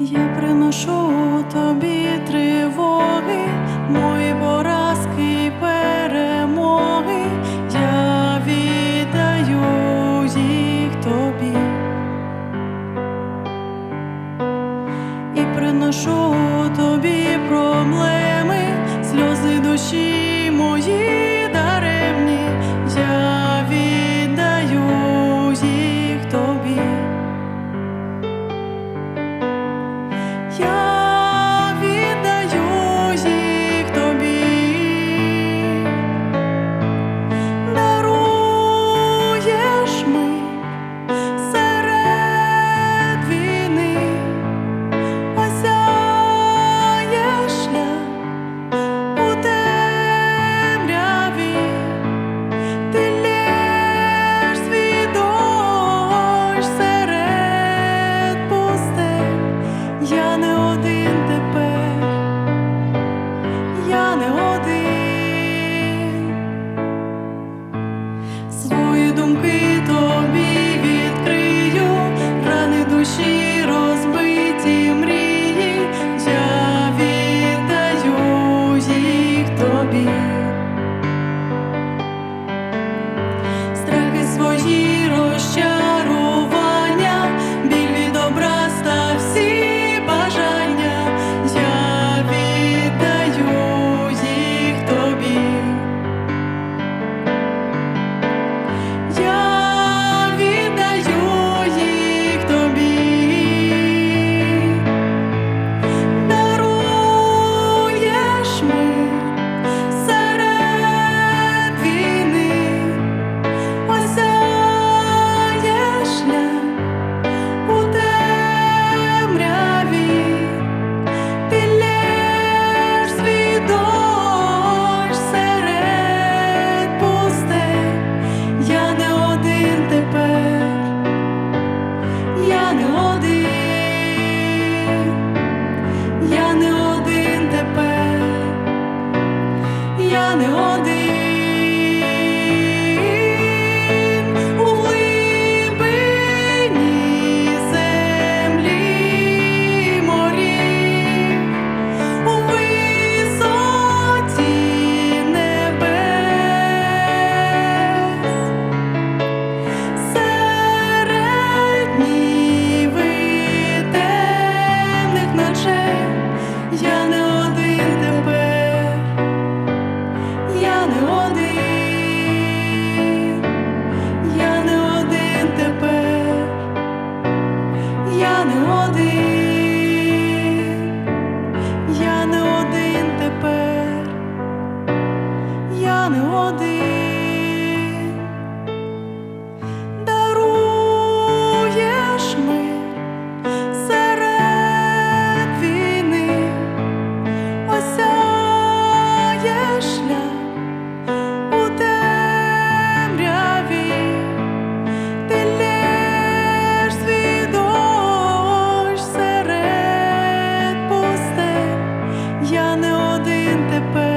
Я приношу тобі тривоги, мої поразки і перемоги, я віддаю їх тобі і приношу тобі проблеми, сльози душі мої. свої думки. Я не один тепер, я не один. осяє у темряві, ти лєш свій я не один тепер.